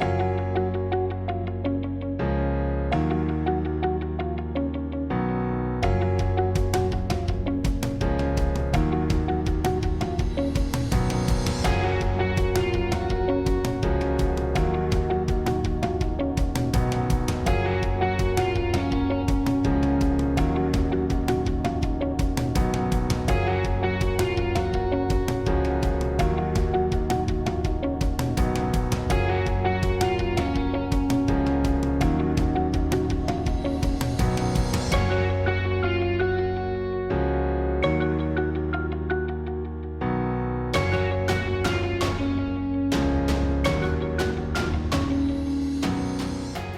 W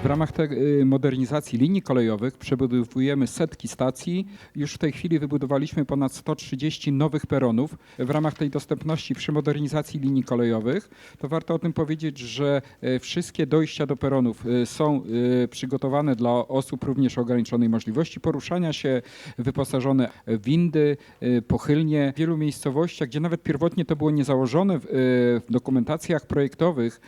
ramach tej modernizacji linii kolejowych przebudowujemy setki stacji. Już w tej chwili wybudowaliśmy ponad 130 nowych peronów. W ramach tej dostępności przy modernizacji linii kolejowych to warto o tym powiedzieć, że e, wszystkie dojścia do peronów e, są e, przygotowane dla osób również o ograniczonej możliwości poruszania się, wyposażone w windy, pochylnie. W wielu miejscowościach, gdzie nawet pierwotnie to było niezałożone w, w dokumentacjach projektowych,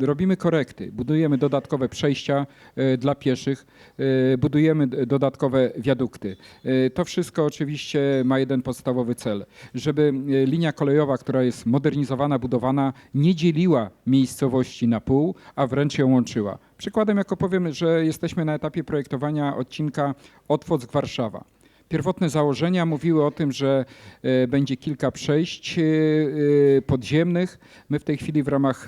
robimy korekty. Budujemy dodatkowe przejścia e, dla pieszych, e, budujemy dodatkowe wiadukty. E, To wszystko oczywiście ma jeden podstawowy cel, żeby linia kolejowa, która jest modernizowana, budowana, nie dzieliła miejscowości na pół, a wręcz ją łączyła. Przykładem, jako powiem, że jesteśmy na etapie projektowania odcinka Otwock-Warszawa. Pierwotne założenia mówiły o tym, że e, będzie kilka przejść e, e, podziemnych. My w tej chwili w ramach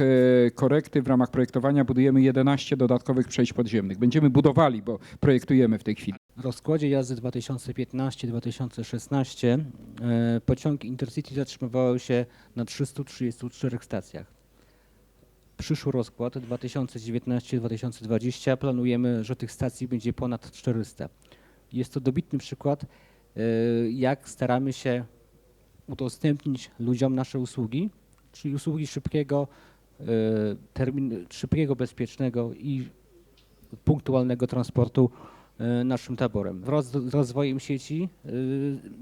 korekty, w ramach projektowania budujemy 11 dodatkowych przejść podziemnych. Będziemy budowali, bo projektujemy w tej chwili. W rozkładzie jazdy 2015-2016 e, pociągi Intercity zatrzymywały się na 334 stacjach. Przyszły rozkład 2019-2020 planujemy, że tych stacji będzie ponad 400. Jest to dobitny przykład, e, jak staramy się udostępnić ludziom nasze usługi, czyli usługi szybkiego, e, termin, szybkiego, bezpiecznego i punktualnego transportu e, naszym taborem. Wraz z rozwojem sieci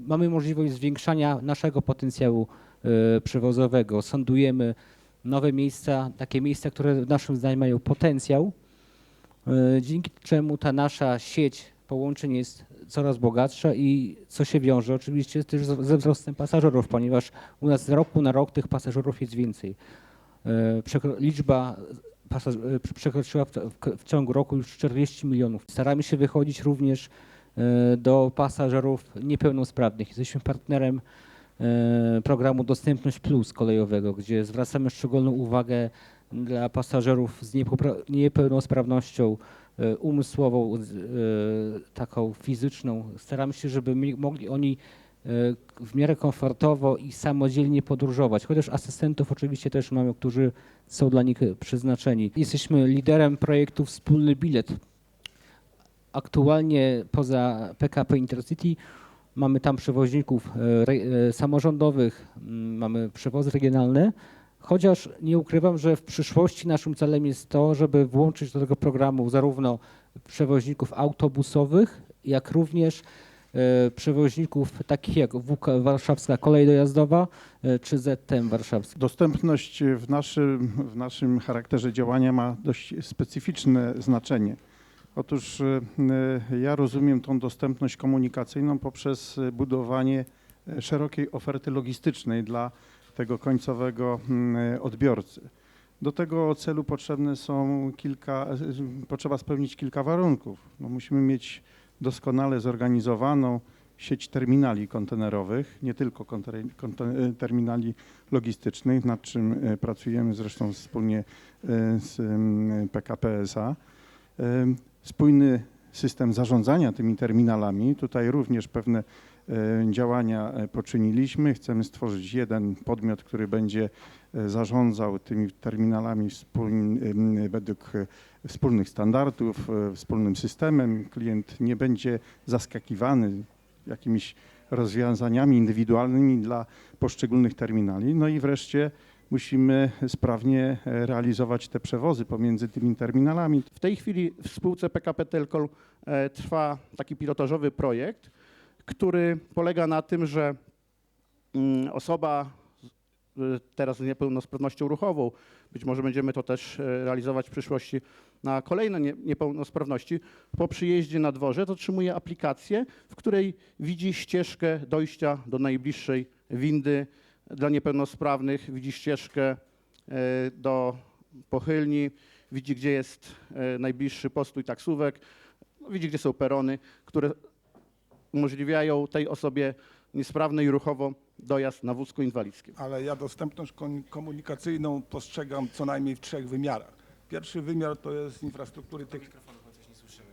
mamy możliwość zwiększania naszego potencjału przewozowego. Sądujemy nowe miejsca, takie miejsca, które naszym zdaniem mają potencjał, dzięki czemu ta nasza sieć połączeń jest coraz bogatsza i co się wiąże oczywiście też ze wzrostem pasażerów, ponieważ u nas z roku na rok tych pasażerów jest więcej. E, Liczba e, przekroczyła w, ciągu roku już 40 milionów. Staramy się wychodzić również e, do pasażerów niepełnosprawnych. Jesteśmy partnerem programu Dostępność Plus kolejowego, gdzie zwracamy szczególną uwagę dla pasażerów z niepełnosprawnością e, umysłową, e, taką fizyczną. Staramy się, żeby mogli oni e, w miarę komfortowo i samodzielnie podróżować. Chociaż asystentów oczywiście też mamy, którzy są dla nich przeznaczeni. Jesteśmy liderem projektu Wspólny Bilet. Aktualnie poza PKP Intercity mamy tam przewoźników samorządowych, mamy przewozy regionalne, chociaż nie ukrywam, że w przyszłości naszym celem jest to, żeby włączyć do tego programu zarówno przewoźników autobusowych, jak również e, przewoźników takich jak WK Warszawska Kolej Dojazdowa e, czy ZTM Warszawski. Dostępność w naszym, w naszym charakterze działania ma dość specyficzne znaczenie. Otóż e, ja rozumiem tą dostępność komunikacyjną poprzez budowanie szerokiej oferty logistycznej dla tego końcowego mm, odbiorcy. Do tego celu potrzebne są kilka, e, potrzeba spełnić kilka warunków. No musimy mieć doskonale zorganizowaną sieć terminali kontenerowych, nie tylko konte- terminali logistycznych, nad czym e, pracujemy zresztą wspólnie e, z PKP SA. E, Spójny system zarządzania tymi terminalami. Tutaj również pewne e, działania e, poczyniliśmy. Chcemy stworzyć jeden podmiot, który będzie e, zarządzał tymi terminalami wspóln- em, według e, wspólnych standardów, e, wspólnym systemem. Klient nie będzie zaskakiwany jakimiś rozwiązaniami indywidualnymi dla poszczególnych terminali. No i wreszcie musimy sprawnie e, realizować te przewozy pomiędzy tymi terminalami. W tej chwili w spółce PKP Telkol e, trwa taki pilotażowy projekt, który polega na tym, że mm, osoba teraz z niepełnosprawnością ruchową. Być może będziemy to też e, realizować w przyszłości na kolejne nie, niepełnosprawności. Po przyjeździe na dworzec otrzymuje aplikację, w której widzi ścieżkę dojścia do najbliższej windy dla niepełnosprawnych, widzi ścieżkę e, do pochylni, widzi gdzie jest najbliższy postój taksówek, widzi gdzie są perony, które umożliwiają tej osobie niesprawnej ruchowo dojazd na wózku inwalidzkim. ale ja dostępność komunikacyjną postrzegam co najmniej w trzech wymiarach. Pierwszy wymiar to jest infrastruktury,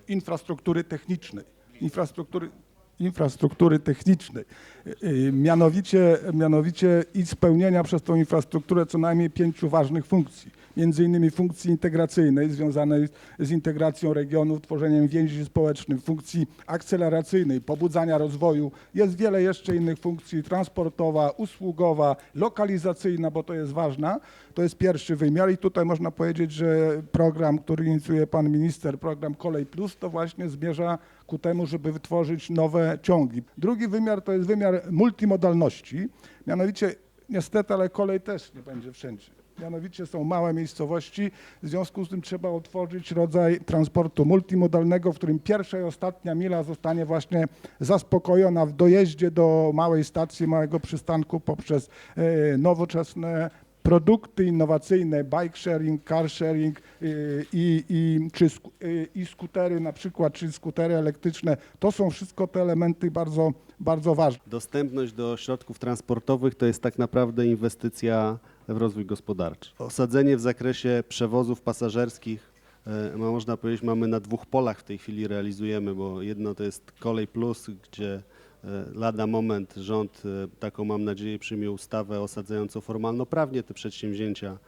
infrastruktury technicznej. Infrastruktury, infrastruktury technicznej. Y, y, Mianowicie, mianowicie i spełnienia przez tą infrastrukturę co najmniej pięciu ważnych funkcji. Między innymi funkcji integracyjnej związanej z integracją regionów, tworzeniem więzi społecznych, funkcji akceleracyjnej, pobudzania rozwoju. Jest wiele jeszcze innych funkcji, transportowa, usługowa, lokalizacyjna, bo to jest ważna. To jest pierwszy wymiar i tutaj można powiedzieć, że program, który inicjuje pan minister, program Kolej Plus, to właśnie zmierza ku temu, żeby wytworzyć nowe ciągi. Drugi wymiar to jest wymiar multimodalności, mianowicie niestety, ale kolej też nie będzie wszędzie. Mianowicie są małe miejscowości, w związku z tym trzeba utworzyć rodzaj transportu multimodalnego, w którym pierwsza i ostatnia mila zostanie właśnie zaspokojona w dojeździe do małej stacji, małego przystanku poprzez e, nowoczesne produkty innowacyjne, bike sharing, car sharing y, i, i, czy, y, i skutery na przykład, czy skutery elektryczne. To są wszystko te elementy bardzo, bardzo ważne. Dostępność do środków transportowych to jest tak naprawdę inwestycja w rozwój gospodarczy. Osadzenie w zakresie przewozów pasażerskich, e, można powiedzieć, mamy na dwóch polach w tej chwili realizujemy, bo jedno to jest Kolej Plus, gdzie e, lada moment rząd, e, taką mam nadzieję, przyjmie ustawę osadzającą formalno-prawnie te przedsięwzięcia,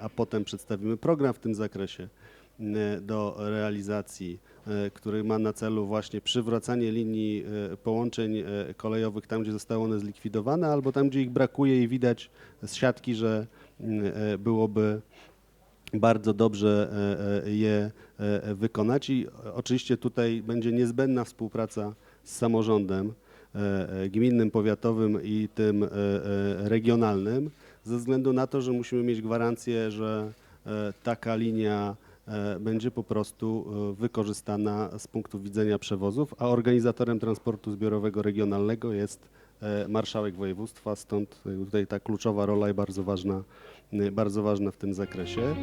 a potem przedstawimy program w tym zakresie do realizacji, e, który ma na celu właśnie przywracanie linii e, połączeń e, kolejowych tam, gdzie zostały one zlikwidowane, albo tam, gdzie ich brakuje i widać z siatki, że mm, e, byłoby bardzo dobrze e, e, je e, wykonać. I oczywiście tutaj będzie niezbędna współpraca z samorządem e, e, gminnym, powiatowym i tym e, e, regionalnym, ze względu na to, że musimy mieć gwarancję, że e, taka linia e, będzie po prostu e, wykorzystana z punktu widzenia przewozów, a organizatorem transportu zbiorowego regionalnego jest e, marszałek województwa, stąd e, tutaj ta kluczowa rola i bardzo ważna, e, bardzo ważna w tym zakresie.